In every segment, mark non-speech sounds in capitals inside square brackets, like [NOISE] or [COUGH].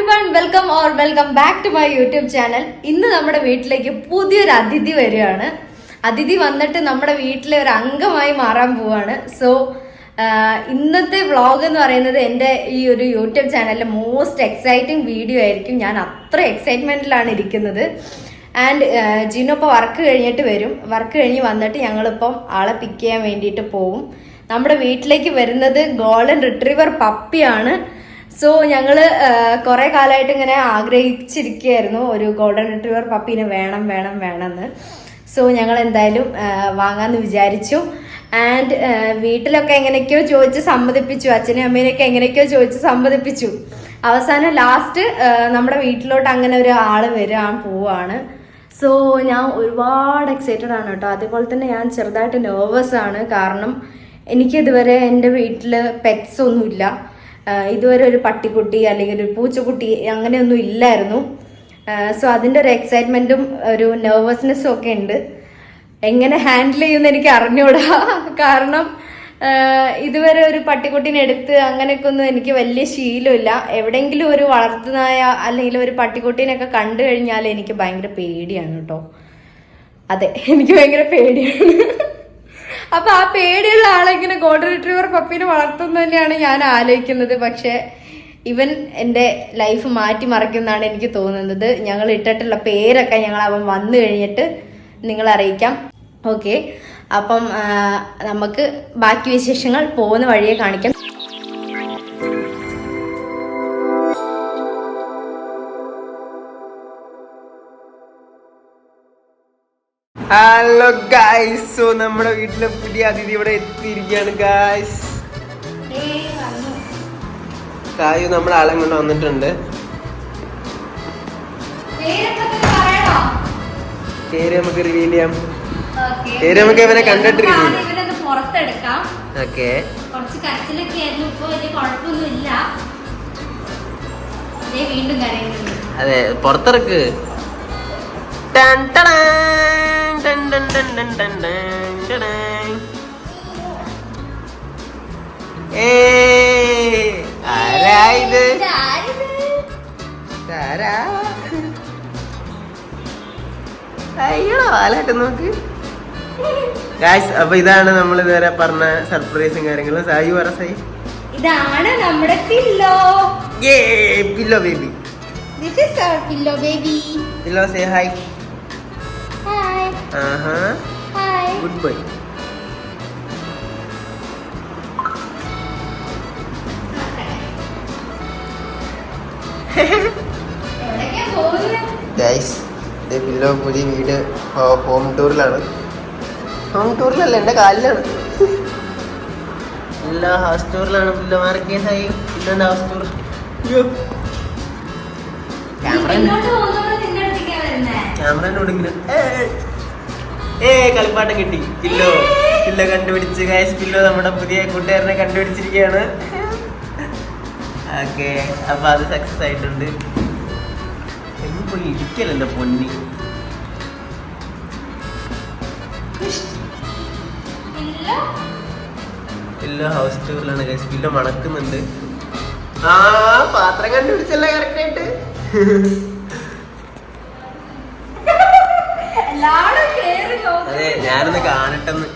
Everyone welcome or welcome back to my YouTube channel ഇന്ന് നമ്മുടെ വീട്ടിലേക്ക് പുതിയൊരു അതിഥി വരികയാണ്. അതിഥി വന്നിട്ട് നമ്മുടെ വീട്ടിലെ ഒരു അംഗമായി മാറാൻ പോവാണ്. സോ ഇന്നത്തെ വ്ളോഗ് എന്ന് പറയുന്നത് എന്റെ ഈ ഒരു യൂട്യൂബ് ചാനലിലെ മോസ്റ്റ് എക്സൈറ്റിംഗ് വീഡിയോ ആയിരിക്കും. ഞാൻ അത്ര എക്സൈറ്റ്മെന്റിലാണ് ഇരിക്കുന്നത്. ആൻഡ് ജിനു ഇപ്പോൾ വർക്ക് കഴിഞ്ഞിട്ട് വരും. വർക്ക് കഴിഞ്ഞ് വന്നിട്ട് ഞങ്ങളിപ്പം ആളെ പിക്ക് ചെയ്യാൻ വേണ്ടിയിട്ട് പോവും. നമ്മുടെ വീട്ടിലേക്ക് വരുന്നത് ഗോൾഡൻ റിട്രീവർ പപ്പിയാണ് സോ ഞങ്ങൾ കുറെ കാലമായിട്ട് ഇങ്ങനെ ആഗ്രഹിച്ചിരിക്കുകയായിരുന്നു ഒരു ഗോൾഡൻ റിട്രീവർ പപ്പീനെ വേണം വേണം വേണമെന്ന്. സോ ഞങ്ങൾ എന്തായാലും വാങ്ങാമെന്ന് വിചാരിച്ചു. ആൻഡ് വീട്ടിലൊക്കെ എങ്ങനെയൊക്കെയോ ചോദിച്ച് സമ്മതിപ്പിച്ചു. അച്ഛനും അമ്മേനെയൊക്കെ എങ്ങനെയൊക്കെയോ ചോദിച്ച് സമ്മതിപ്പിച്ചു. അവസാനം ലാസ്റ്റ് നമ്മുടെ വീട്ടിലോട്ട് അങ്ങനെ ഒരു ആൾ വരാൻ പോവാണ്. സോ ഞാൻ ഒരുപാട് എക്സൈറ്റഡ് ആണ് കേട്ടോ. അതേപോലെ തന്നെ ഞാൻ ചെറുതായിട്ട് നെർവസ് ആണ്. കാരണം എനിക്കിതുവരെ എന്റെ വീട്ടിൽ പെറ്റ്സ് ഒന്നുമില്ല. ഇതുവരെ ഒരു പട്ടിക്കുട്ടി അല്ലെങ്കിൽ ഒരു പൂച്ചക്കുട്ടി അങ്ങനെയൊന്നും ഇല്ലായിരുന്നു. സോ അതിന്റെ ഒരു എക്സൈറ്റ്മെന്റും ഒരു നെർവസ്നെസ്സും ഒക്കെ ഉണ്ട്. എങ്ങനെ ഹാൻഡിൽ ചെയ്യുമെന്ന് എനിക്ക് അറിഞ്ഞൂടാ. [LAUGHS] കാരണം ഇതുവരെ ഒരു പട്ടിക്കുട്ടീനെ എടുത്ത് അങ്ങനെയൊക്കെ ഒന്നും എനിക്ക് വലിയ ശീലമില്ല. എവിടെയെങ്കിലും ഒരു വളർത്തുനായ അല്ലെങ്കിൽ ഒരു പട്ടിക്കുട്ടീനൊക്കെ കണ്ടു കഴിഞ്ഞാൽ എനിക്ക് ഭയങ്കര പേടിയാണ് കേട്ടോ. അതെ എനിക്ക് ഭയങ്കര പേടിയാണ്. [LAUGHS] അപ്പൊ ആ പേടിയുള്ള ആളെ ഇങ്ങനെ ഗോൾഡൻ റിട്രീവർ പപ്പീനെ വളർത്തുന്ന തന്നെയാണ് ഞാൻ ആലോചിക്കുന്നത്. പക്ഷെ ഇവൻ എന്റെ ലൈഫ് മാറ്റി മറിക്കുന്നതാണ് എനിക്ക് തോന്നുന്നത്. ഞങ്ങൾ ഇട്ടിട്ടുള്ള പേരൊക്കെ ഞങ്ങൾ അവൻ വന്നു കഴിഞ്ഞിട്ട് നിങ്ങൾ അറിയിക്കാം. ഓക്കെ. അപ്പം നമുക്ക് ബാക്കി വിശേഷങ്ങൾ പോകുന്ന വഴിയെ കാണിക്കാം. ഹലോ ഗായ്സ് സോ നമ്മുടെ വീട്ടിലെ പുതിയ അതിഥി ഇവിടെ എത്തിയിരിക്കുകയാണ് ഗായ്സ് കായു നമ്മുടെ ആളെ കൊണ്ട് വന്നിട്ടുണ്ട്. പേര് നമുക്ക് റിവീൽ ചെയ്യാം. പേര് നമുക്ക് ഇവനെ കണ്ടിട്ട് റിവീൽ ഓക്കെ അതെ പുറത്തിറക്ക്. ഏയ്, ആരാ അയ്യോ ആലായിട്ട് നോക്ക്. ഗായ്സ് അപ്പൊ ഇതാണ് നമ്മൾ ഇതുവരെ പറഞ്ഞ സർപ്രൈസും കാര്യങ്ങളും. സായി പറ സായി. ഇതാണ് നമ്മുടെ pillow. A pillow baby this our pillow baby pillow say hi good bye guys pillow പുതിയ വീട് ഹോം ടൂറിലാണ് ഹോം ടൂറിലല്ല എന്റെ കാലിലാണ്. എല്ലാ ഹൗസ് ടൂറിലാണ് പില്ലോ മാർക്കേസായി പില്ലോന്റെ ഹൗസ് ടൂർ ക്യാമറ ക്യാമറ ഇങ്ങനെ. ഏ കളിപ്പാട്ടം കിട്ടി. കില്ലോ കില്ലോ കണ്ടുപിടിച്ച് ഗൈസ് പില്ലോ നമ്മുടെ പുതിയ കൂട്ടുകാരനെ കണ്ടുപിടിച്ചിരിക്കുകയാണ്. ഓക്കെ അപ്പൊ അത് സക്സസ് ആയിട്ടുണ്ട്. എങ്ങും പോയി ഇരിക്കലല്ലോ പൊന്നി. പില്ലോ ഹൗസ് ടൂറിലാണ് ഗൈസ് പില്ലോ മണക്കുന്നുണ്ട്. ആ പാത്രം കണ്ടുപിടിച്ചല്ലേ കറക്റ്റ് ഞാനൊന്ന് കാണട്ടെന്ന്.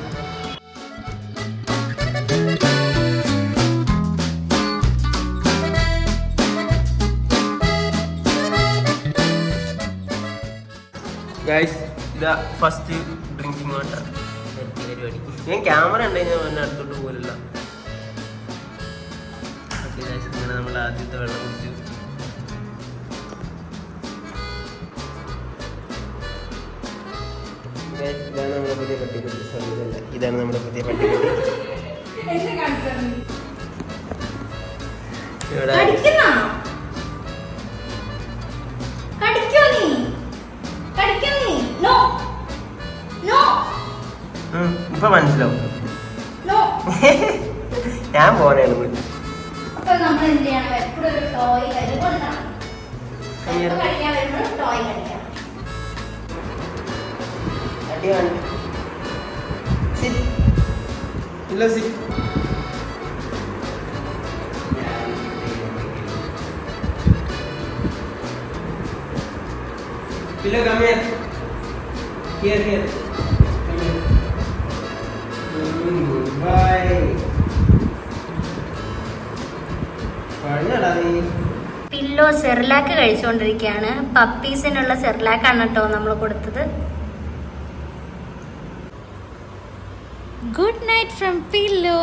ഇതാ ഫസ്റ്റ് ഡ്രിങ്കിങ് വാട്ടർ ഞാൻ ക്യാമറ ഉണ്ടെങ്കിൽ ഞാൻ അടുത്തോട്ട് പോലില്ല നമ്മൾ ആദ്യത്തെ വെള്ളം കുടിച്ചു. ഇതാണ് നമ്മുടെ പുതിയ പട്ടിക്കുട്ടി Sorry, ഇതാണ് നമ്മുടെ പുതിയ പട്ടിക്കുട്ടി ഇവിടെ ഇപ്പൊ മനസ്സിലാവും. ഞാൻ പോണേണ് വീട്ടിൽ നമ്മൾ എന്ത് ചെയ്യണം? എപ്പോഴും ഒരു toy കയ്യിൽ കൊണ്ടുനടക്കണം. അയ്യോ. വരുമ്പോഴും toy കളിക്കണം. Sit. ഇല്ല, സി Pillow, come here. Here, here. Come here. Mm, bye. Pillow Cerelac കഴിച്ചുകൊണ്ടിരിക്കുകയാണ് പപ്പീസിനുള്ള സെർലാക്കാണ് കേട്ടോ നമ്മൾ കൊടുത്തത് നൈറ്റ് ഫ്രം പില്ലോ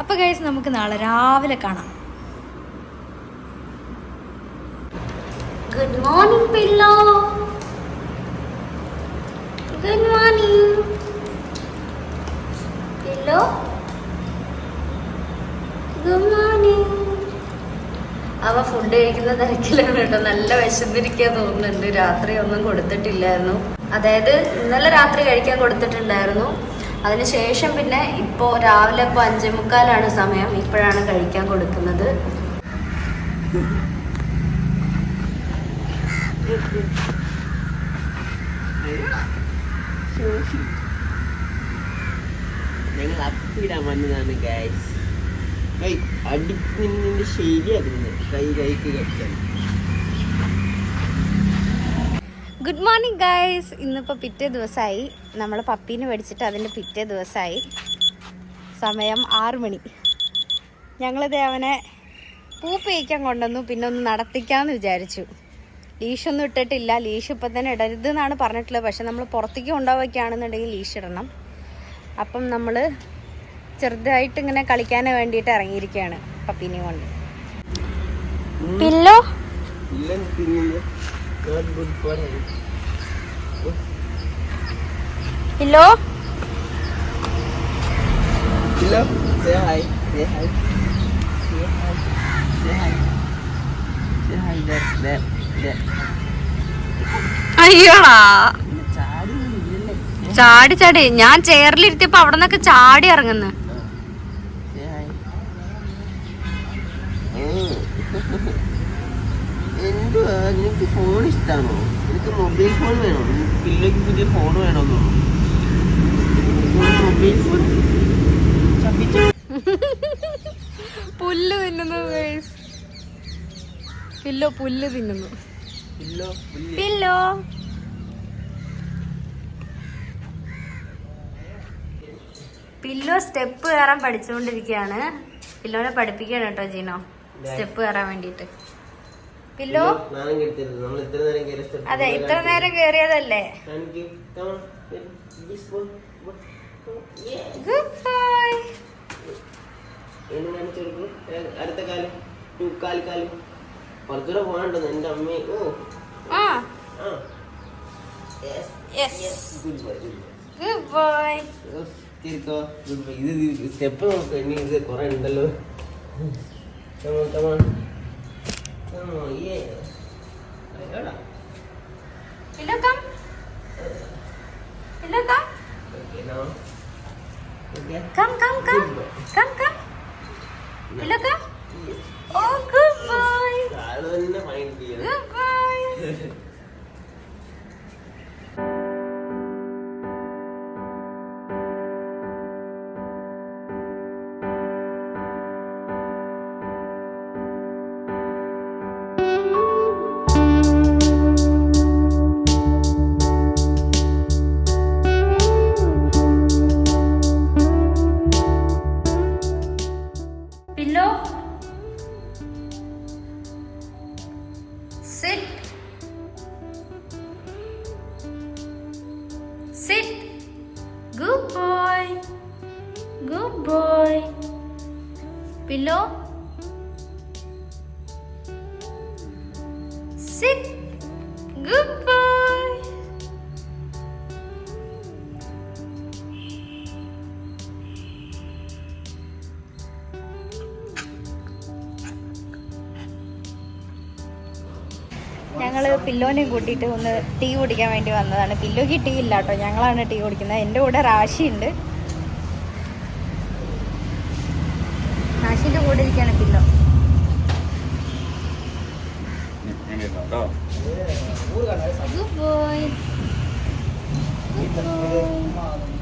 അപ്പൊ ഗൈസ് നമുക്ക് നാളെ രാവിലെ കാണാം. Good morning Pillow good morning Pillow good morning അവ ഫുഡ് കഴിക്കുന്ന തിരക്കിലാണ് കേട്ടോ. നല്ല വിശന്നിരിക്കാൻ തോന്നുന്നുണ്ട്. രാത്രി ഒന്നും കൊടുത്തിട്ടില്ലായിരുന്നു. അതായത് ഇന്നലെ രാത്രി കഴിക്കാൻ കൊടുത്തിട്ടുണ്ടായിരുന്നു. അതിനുശേഷം പിന്നെ ഇപ്പോൾ രാവിലെ ഇപ്പോൾ അഞ്ചേ മുക്കാലാണ് സമയം. ഇപ്പോഴാണ് കഴിക്കാൻ കൊടുക്കുന്നത്. ഞങ്ങൾ അപ്പിടാൻ വന്നതാണ് കൈ കൈക്ക് കടിച്ചാൽ. ഗുഡ് മോർണിംഗ് ഗായ്സ് ഇന്നിപ്പോൾ പിറ്റേ ദിവസമായി നമ്മൾ പപ്പീനെ മേടിച്ചിട്ട് അതിന്റെ പിറ്റേ ദിവസമായി സമയം ആറു മണി. ഞങ്ങളിത് അവനെ പൂപ്പ് കഴിക്കാൻ കൊണ്ടുവന്നു. പിന്നെ ഒന്ന് നടത്തിക്കാമെന്ന് വിചാരിച്ചു. ലീഷൊന്നും ഇട്ടിട്ടില്ല. ലീഷ് ഇപ്പം തന്നെ ഇടരുത് എന്നാണ് പറഞ്ഞിട്ടുള്ളത്. പക്ഷെ നമ്മൾ പുറത്തേക്ക് കൊണ്ടുപോവുകയാണെന്നുണ്ടെങ്കിൽ ലീഷ് ഇടണം. അപ്പം നമ്മൾ ചെറുതായിട്ട് ഇങ്ങനെ കളിക്കാൻ വേണ്ടിയിട്ട് ഇറങ്ങിയിരിക്കുകയാണ് പപ്പീനെ കൊണ്ട്. പില്ലോ? ഇല്ലെന്ന് തിന്നില്ല not Pillow Hello, say hi, say hi, say hi, say hi, say hi, that, that, that. അയ്യോടാ ചാടി ചാടി ഞാൻ ചെയറിലിരുത്തിയപ്പോ അവിടെ നിന്നൊക്കെ ചാടി ഇറങ്ങുന്നു. എന്തുവാ? നിനക്ക് ഫോൺ ഇഷ്ടമാണോ നിനക്ക് മൊബൈൽ ഫോൺ വേണോ? നിനക്ക് പിള്ളേക്ക് പുതിയ ഫോൺ വേണോന്നു? [LAUGHS] പുല്ല് തിന്നുന്നു പില്ലോ പുല്ല് തിന്നുന്നു. പില്ലോ പുല്ല്. സ്റ്റെപ്പ് കയറാൻ പഠിച്ചുകൊണ്ടിരിക്കുകയാണ്. പില്ലോനെ പഠിപ്പിക്കണം കേട്ടോ ജീനോ. സ്റ്റെപ്പ് കയറാൻ വേണ്ടിയിട്ട്. പില്ലോ? അതെ ഇത്ര നേരം കയറിയതല്ലേ Come. ഗുഡ് ബൈ എന്ന് കാണിച്ചു കൊടുക്കൂ അടുത്ത കാലം. ടു കാൽ കാലം. കുറച്ചുകൂടെ പോകണ്ടെന്ന് എന്റെ അമ്മ? ഓ. ആ. Goodbye good goodbye bye തിരിക്കോ. ഇത് സ്റ്റെപ്പ് നോക്ക്. ഇനി ഇത് കുറേ ഉണ്ടല്ലോ. കമോൺ കമോൺ കമോൺ യേ എടാ Pillow come Pillow come okay no okay come come come come come Pillow ഞങ്ങൾ പില്ലോനെയും കൂട്ടിയിട്ട് ഒന്ന് ടീ കുടിക്കാൻ വേണ്ടി വന്നതാണ്. പില്ലോക്ക് ടീ ഇല്ല കേട്ടോ. ഞങ്ങളാണ് ടീ കുടിക്കുന്നത്. എന്റെ കൂടെ റാഷിയുണ്ട്. റാഷിന്റെ കൂടെ ഇരിക്കുകയാണ് പില്ലോ. അപ്പോ.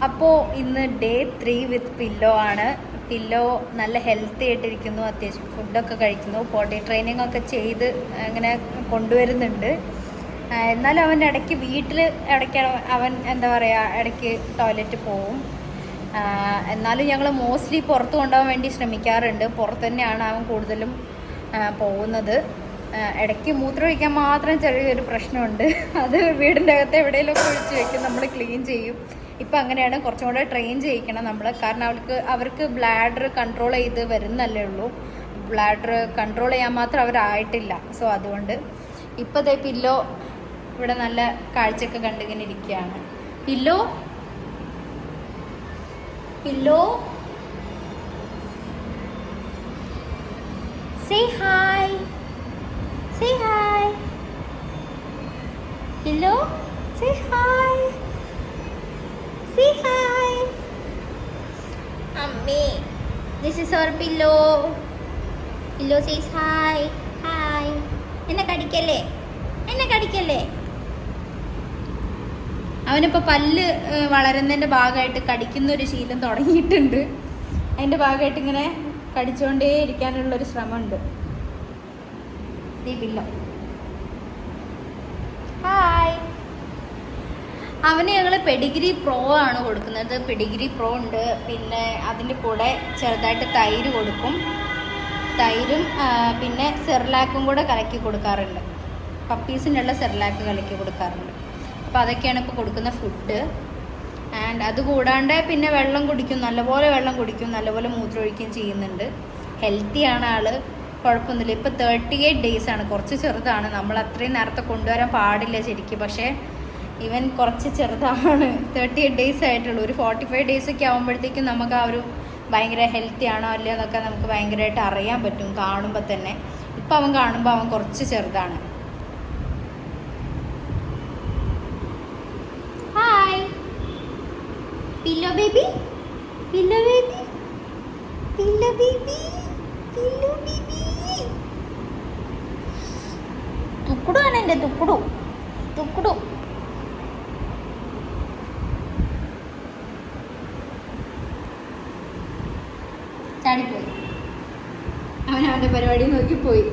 അപ്പോൾ ഇന്ന് ഡേ ത്രീ വിത്ത് പില്ലോ ആണ്. പില്ലോ നല്ല ഹെൽത്തി ആയിട്ടിരിക്കുന്നു. അത്യാവശ്യം ഫുഡൊക്കെ കഴിക്കുന്നു. ബോഡി ട്രെയിനിങ് ഒക്കെ ചെയ്ത് അങ്ങനെ കൊണ്ടുവരുന്നുണ്ട്. എന്നാലും അവന്റെ ഇടയ്ക്ക് വീട്ടിൽ ഇടയ്ക്ക് അവൻ എന്താ പറയുക ഇടയ്ക്ക് ടോയ്ലറ്റ് പോവും. എന്നാലും ഞങ്ങൾ മോസ്റ്റ്ലി പുറത്ത് കൊണ്ടുപോകാൻ വേണ്ടി ശ്രമിക്കാറുണ്ട്. പുറത്ത് തന്നെയാണ് അവൻ കൂടുതലും പോകുന്നത്. ഇടയ്ക്ക് മൂത്രം ഒഴിക്കാൻ മാത്രം ചെറിയൊരു പ്രശ്നമുണ്ട്. അത് വീടിന്റെ അകത്ത് എവിടെയെങ്കിലുമൊക്കെ ഒഴിച്ച് വെക്കും. നമ്മൾ ക്ലീൻ ചെയ്യും. ഇപ്പം അങ്ങനെയാണ്. കുറച്ചും കൂടെ ട്രെയിൻ ചെയ്യിക്കണം നമ്മൾ. കാരണം അവർക്ക് അവർക്ക് ബ്ലാഡർ കൺട്രോൾ ചെയ്ത് വരുന്നല്ലേ ഉള്ളൂ. ബ്ലാഡർ കൺട്രോൾ ചെയ്യാൻ മാത്രം അവരായിട്ടില്ല. സോ അതുകൊണ്ട് ഇപ്പോഴത്തെ പില്ലോ ഇവിടെ നല്ല കാഴ്ചയൊക്കെ കണ്ടിങ്ങനെ ഇരിക്കുകയാണ്. Pillow? Pillow? Say hi say hi Pillow? Say hi say hi അമ്മേ this is our Pillow. Pillow says hi എന്നെ കടിക്കല്ലേ? എന്നെ കടിക്കല്ലേ? അവനിപ്പോൾ പല്ല് വളരുന്നതിന്റെ ഭാഗമായിട്ട് കടിക്കുന്ന ഒരു ശീലം തുടങ്ങിയിട്ടുണ്ട്. അതിന്റെ ഭാഗമായിട്ട് ഇങ്ങനെ കടിച്ചുകൊണ്ടേ ഇരിക്കാനുള്ളൊരു ശ്രമമുണ്ട്. ദീപില്ല ഹായ്. അവന് ഞങ്ങൾ പെഡിഗ്രി പ്രോ ആണ് കൊടുക്കുന്നത്. പെഡിഗ്രി പ്രോ ഉണ്ട്. പിന്നെ അതിന്റെ കൂടെ ചെറുതായിട്ട് തൈര് കൊടുക്കും. തൈരും പിന്നെ സെർലാക്കും കൂടെ കലക്കി കൊടുക്കാറുണ്ട്. പപ്പീസിനുള്ള സെർലാക്ക് കലക്കി കൊടുക്കാറുണ്ട്. അപ്പോൾ അതൊക്കെയാണ് ഇപ്പോൾ കൊടുക്കുന്ന ഫുഡ്. ആൻഡ് അത് കൂടാണ്ട് പിന്നെ വെള്ളം കുടിക്കും നല്ലപോലെ വെള്ളം കുടിക്കും നല്ലപോലെ മൂത്രമൊഴിക്കുകയും ചെയ്യുന്നുണ്ട്. ഹെൽത്തിയാണ് ആൾ കുഴപ്പമൊന്നുമില്ല. ഇപ്പോൾ തേർട്ടി എയ്റ്റ് ഡേയ്സ് ആണ്. കുറച്ച് ചെറുതാണ്. നമ്മൾ അത്രയും നേരത്തെ കൊണ്ടുവരാൻ പാടില്ല ശരിക്കും. പക്ഷേ ഇവൻ കുറച്ച് ചെറുതാണ്. തേർട്ടി എയ്റ്റ് ഡേയ്സ് ആയിട്ടുള്ളൂ. ഒരു ഫോർട്ടി ഫൈവ് ഡേയ്സ് ഒക്കെ ആകുമ്പോഴത്തേക്കും നമുക്ക് ആ ഒരു ഭയങ്കര ഹെൽത്തി ആണോ അല്ലയോ എന്നൊക്കെ നമുക്ക് ഭയങ്കരമായിട്ട് അറിയാൻ പറ്റും കാണുമ്പോൾ തന്നെ. ഇപ്പം അവൻ കാണുമ്പോൾ അവൻ കുറച്ച് ചെറുതാണ്. Hi Pillow baby Pillow baby Pillow baby Pillow baby തുക്കുടു ആണ് എന്റെ തുക്കുടു. തുക്കുടു. ചാടിപ്പോയി. അവൻ അവന്റെ പരിപാടി നോക്കി പോയി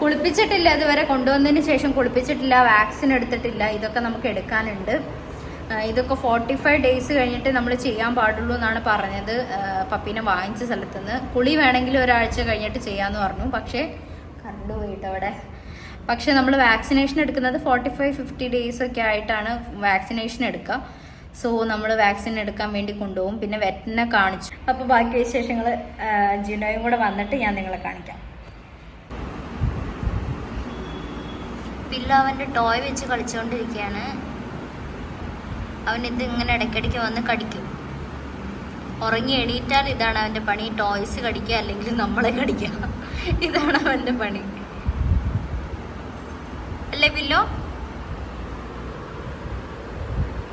കുളിപ്പിച്ചിട്ടില്ല ഇതുവരെ. കൊണ്ടുവന്നതിന് ശേഷം കുളിപ്പിച്ചിട്ടില്ല. വാക്സിൻ എടുത്തിട്ടില്ല. ഇതൊക്കെ നമുക്ക് എടുക്കാനുണ്ട്. ഇതൊക്കെ ഫോർട്ടി ഫൈവ് ഡേയ്സ് കഴിഞ്ഞിട്ട് നമ്മൾ ചെയ്യാൻ പാടുള്ളൂ എന്നാണ് പറഞ്ഞത്. പപ്പീനെ വാങ്ങിച്ച സ്ഥലത്ത് നിന്ന്. കുളി വേണമെങ്കിൽ ഒരാഴ്ച കഴിഞ്ഞിട്ട് ചെയ്യാമെന്ന് പറഞ്ഞു. പക്ഷേ കറണ്ട് പോയിട്ട് അവിടെ. പക്ഷേ നമ്മൾ വാക്സിനേഷൻ എടുക്കുന്നത് ഫോർട്ടി ഫൈവ് ഫിഫ്റ്റി ഡേയ്സ് ഒക്കെ ആയിട്ടാണ് വാക്സിനേഷൻ എടുക്കുക. സോ നമ്മൾ വാക്സിൻ എടുക്കാൻ വേണ്ടി കൊണ്ടുപോകും. പിന്നെ വെറ്റിനെ കാണിച്ചു. അപ്പോൾ ബാക്കി വിശേഷങ്ങൾ ജിനോയും കൂടെ വന്നിട്ട് ഞാൻ നിങ്ങളെ കാണിക്കാം. പില്ല അവന്റെ ടോയ് വെച്ച് കളിച്ചുകൊണ്ടിരിക്കുകയാണ് അവൻ ഇത് ഇങ്ങനെ ഇടയ്ക്കിടയ്ക്ക് വന്ന് കടിക്കും. ഉറങ്ങി എണീറ്റാൽ ഇതാണ് അവന്റെ പണി. ടോയ്സ് കടിക്കുക അല്ലെങ്കിൽ നമ്മളെ കടിക്കുക. ഇതാണ് അവന്റെ പണി. അല്ലേ പില്ലോ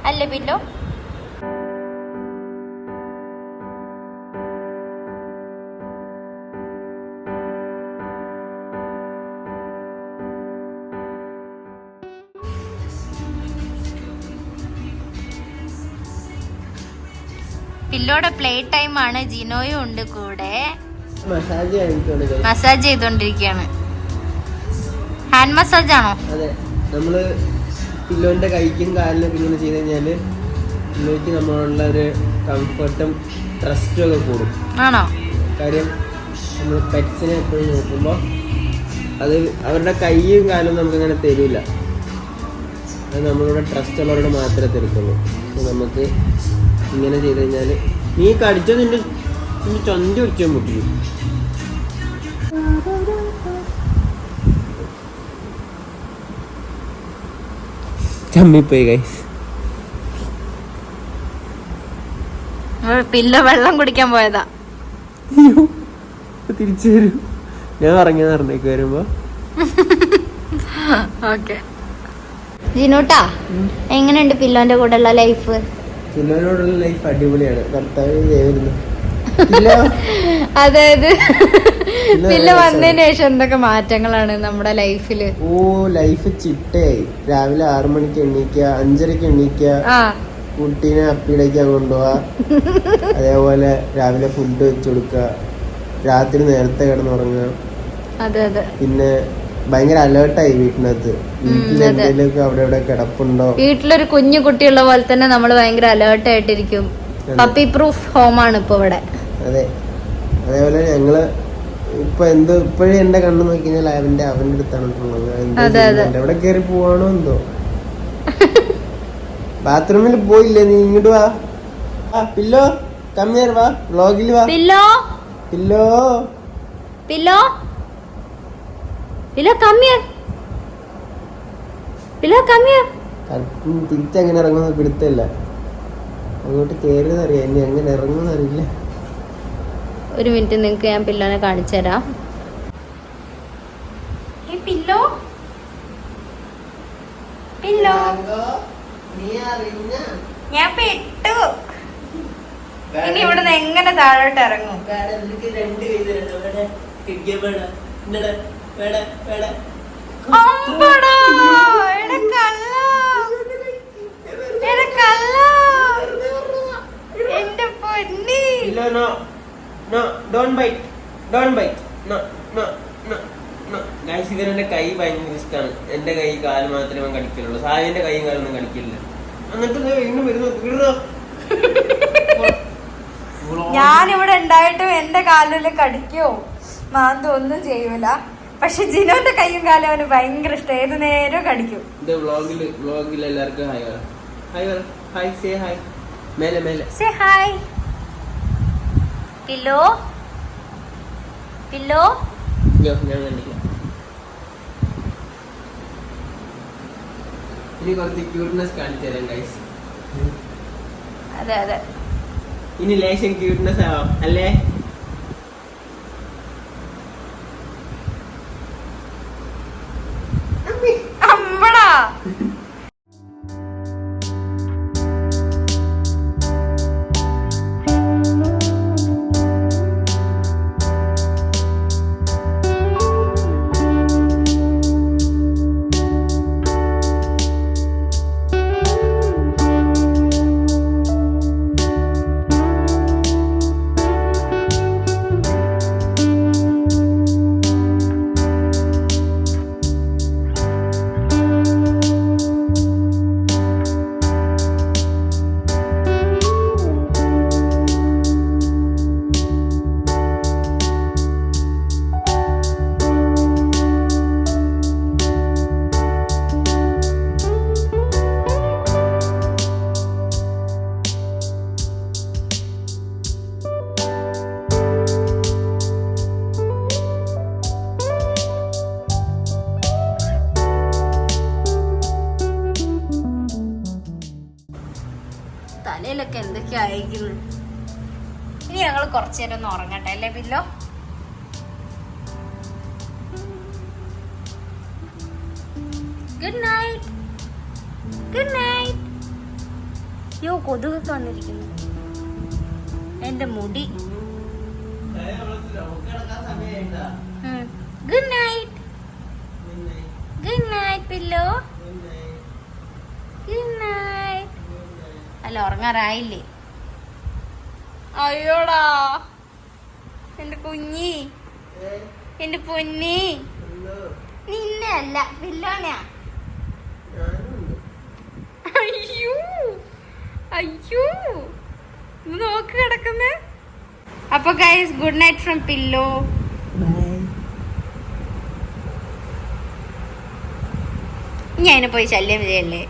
അല്ലേ പില്ലോ പില്ലോടെ പ്ലേ ടൈം ആണ്. ജിനോയും ഉണ്ട് കൂടെ. മസാജ് ചെയ്തോണ്ടിരിക്കാണ് ചെയ്തോണ്ടിരിക്കുകയാണ് ഹാൻഡ് മസാജ് ആണോ? അതെ. നമ്മൾ പില്ലോന്റെ കൈക്കും കാലിനൊക്കെ ഇങ്ങനെ ചെയ്ത് കഴിഞ്ഞാൽ പില്ലോയ്ക്ക് നമ്മളുള്ള ഒരു കംഫർട്ടും ട്രസ്റ്റും ഒക്കെ കൂടും. ആണോ? കാര്യം നമ്മൾ പെറ്റ്സിനെ എപ്പോഴും നോക്കുമ്പോൾ അത് അവരുടെ കൈയും കാലും നമുക്കങ്ങനെ തരില്ല അത് നമ്മളുടെ ട്രസ്റ്റ് ഉള്ളവരോട് മാത്രമേ തരത്തുള്ളൂ. നമുക്ക് ഇങ്ങനെ ചെയ്ത് കഴിഞ്ഞാൽ നീ കടിച്ചോ നിന്റെ നിന്റെ ചൊന്തി പിടിച്ചോ മുട്ടിക്കും. ചമ്മിപ്പോയി ഗൈസ് പില്ല വെള്ളം കുടിക്കാൻ പോയതാ. തിരിച്ചു വരും. ഞാൻ ഇറങ്ങിയെന്ന് പറഞ്ഞേക്ക് വരുമ്പോ. ഓക്കെ. ജിനോട്ടാ എങ്ങനെയുണ്ട് പില്ലോന്റെ കൂടെ ഉള്ള ലൈഫ് ചിലരോടുള്ള ലൈഫ് അടിപൊളിയാണ്. ഇല്ല [LAUGHS] അതായത് നല്ല വന്നതിന് ശേഷം എന്തൊക്കെ മാറ്റങ്ങളാണ് നമ്മുടെ ലൈഫിൽ? ഓ ലൈഫ് ചിട്ടയായി. രാവിലെ ആറു മണിക്ക് എണീക്കുക അഞ്ചരക്ക് എണീക്കുക കുട്ടീനെ അപ്പിയിടയ്ക്കാൻ കൊണ്ടുപോവാ അതേപോലെ രാവിലെ ഫുഡ് വെച്ച് കൊടുക്കുക. രാത്രി നേരത്തെ കിടന്നുറങ്ങുക. അതെ അതെ. പിന്നെ ഭയങ്കര അലേർട്ടായി വീട്ടിനകത്ത്. എന്തെങ്കിലുമൊക്കെ അവിടെ ഇവിടെ കിടപ്പുണ്ടോ? വീട്ടിലൊരു കുഞ്ഞു കുട്ടിയുള്ള പോലെ തന്നെ നമ്മൾ ഭയങ്കര അലേർട്ടായിട്ടിരിക്കും പപ്പി പ്രൂഫ് ഹോമാണ് ഇപ്പൊ ഇവിടെ. അതെ. അതേപോലെ ഞങ്ങൾ ഇപ്പൊ എന്ത് ഇപ്പോഴും എന്റെ കണ്ണു നോക്കി കഴിഞ്ഞാൽ അവന്റെ അവന്റെ അടുത്താണ്. എവിടെ കേറി പോവാണോ എന്തോ. ബാത്റൂമിൽ പോയില്ലേ നീ? ഇങ്ങോട്ട് വാ. ആ പില്ലോ കമ്മിയർ വാ. വ്ളോഗിൽ വാ. Pillow? Pillow. Pillow? Pillow come here Pillow come here തിരിച്ചെങ്ങനെ ഇറങ്ങുന്ന പിടുത്തല്ല അങ്ങോട്ട് കയറിയതറിയാം എന്നെ എങ്ങനെ ഇറങ്ങുന്ന അറിയില്ല ഒരു മിനിറ്റ് നിങ്ങക്ക് ഞാൻ പില്ലോനെ കാണിച്ചു തരാം. ഈ പില്ലോ? പില്ലോ? ഞാൻ പെട്ടു. ഇനി ഇവിടുന്ന് എങ്ങനെ താഴോട്ട് ഇറങ്ങും? അമ്പടാ, എടാ കള്ളാ. എടാ കള്ളാ. എന്റെ പൊന്നി. Don't bite don't bite no no no no. Guys ഇവനെന്റെ കൈ ഭയങ്കര ഇഷ്ടമാണ് എന്റെ കൈ കാൽ മാത്രമേ അവൻ കടിക്കുള്ളൂ. സാഹിന്റെ കൈയും കാലൊന്നും കടിക്കില്ല. എന്നിട്ട് വീണ്ടും വരുന്നു. ഞാൻ ഇവിടെ ഉണ്ടായിട്ടും എന്റെ കാലിൽ കടിക്കോ? മാന്തോ ഒന്നും ചെയ്യൂല. പക്ഷെ ജിനോന്റെ കൈയും കാലും അവന് ഭയങ്കര ഇഷ്ടം. ഏത് നേരം കടിക്കും. ഇത് വ്ളോഗിൽ വ്ളോഗിൽ എല്ലാവർക്കും hi hi hi say hi മേലെ മേലെ. Say hi Pillow? പില്ലോ? ഞാൻ കണ്ടില്ല ഇനി കുറച്ച് ക്യൂട്ട്നെസ് കാണിച്ചു തരാം ഗൈസ് അതെ അതെ. ഇനി ലേശം ക്യൂട്ട്നെസ് ആവാം അല്ലേ? അമ്പടാ [LAUGHS] കുറച്ചു നേരം ഒന്ന് ഉറങ്ങട്ടെ അല്ലേ pillow? Good night good night യോ കൊതുകൊക്കെ വന്നിരിക്കുന്നു. എന്റെ മുടി. Good night good night Pillow good night അല്ല ഉറങ്ങാറായില്ലേ? അയ്യോടാ. എന്റെ കുഞ്ഞി. എന്റെ പൊന്നി. നിന്നെ അല്ല പില്ലോനാ അയ്യോ. അയ്യോ. നോക്ക് കിടക്കുന്നേ. അപ്പൊ guys good night from Pillow ഞാൻ അതിനെ പോയി ശല്യം ചെയ്യല്ലേ?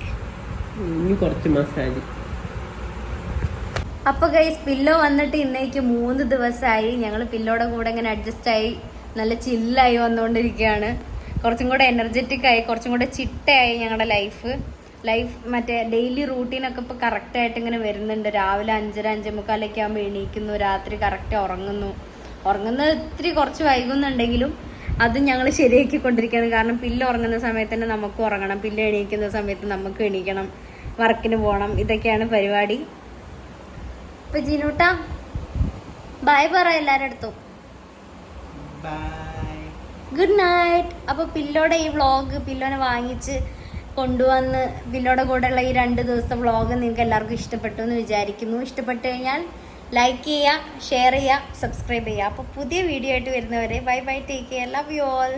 കുറച്ച് മസാജ് അപ്പൊ ഗൈസ് പില്ലോ വന്നിട്ട് ഇന്നേക്ക് മൂന്ന് ദിവസമായി ഞങ്ങൾ പില്ലോടെ കൂടെ ഇങ്ങനെ അഡ്ജസ്റ്റ് ആയി നല്ല ചില്ലായി വന്നുകൊണ്ടിരിക്കുകയാണ് കുറച്ചും കൂടെ എനർജറ്റിക് ആയി കുറച്ചും കൂടെ ചിട്ടയായി ഞങ്ങളുടെ ലൈഫ് ലൈഫ് മറ്റേ ഡെയിലി റൂട്ടീനൊക്കെ ഇപ്പോൾ കറക്റ്റായിട്ട് ഇങ്ങനെ വരുന്നുണ്ട്. രാവിലെ അഞ്ചര അഞ്ചേ മുക്കാലൊക്കെ ആകുമ്പോൾ എണീക്കുന്നു രാത്രി കറക്റ്റ് ഉറങ്ങുന്നു. ഉറങ്ങുന്നത് ഇത്തിരി കുറച്ച് വൈകുന്നുണ്ടെങ്കിലും അത് ഞങ്ങൾ ശരിയാക്കി കൊണ്ടിരിക്കുകയാണ് കാരണം പില്ല് ഉറങ്ങുന്ന സമയത്ത് തന്നെ നമുക്ക് ഉറങ്ങണം. പില്ല് എണീക്കുന്ന സമയത്ത് നമുക്ക് എണീക്കണം. വർക്കിന് പോകണം ഇതൊക്കെയാണ് പരിപാടി. ഇപ്പൊ ജിനൂട്ട ബൈ പറ എല്ലാരുടെ അടുത്തും ബൈ ഗുഡ് നൈറ്റ് അപ്പൊ പില്ലോടെ ഈ വ്ളോഗ് പില്ലോനെ വാങ്ങിച്ച് കൊണ്ടുവന്ന് പില്ലോടെ കൂടെയുള്ള ഈ രണ്ട് ദിവസത്തെ വ്ളോഗ് നിങ്ങൾക്ക് എല്ലാവർക്കും ഇഷ്ടപ്പെട്ടു എന്ന് വിചാരിക്കുന്നു. ഇഷ്ടപ്പെട്ടു കഴിഞ്ഞാൽ ലൈക്ക് ചെയ്യുക ഷെയർ ചെയ്യുക സബ്സ്ക്രൈബ് ചെയ്യുക. അപ്പോൾ പുതിയ വീഡിയോ ആയിട്ട് വരുന്നവരെ bye bye take care love you all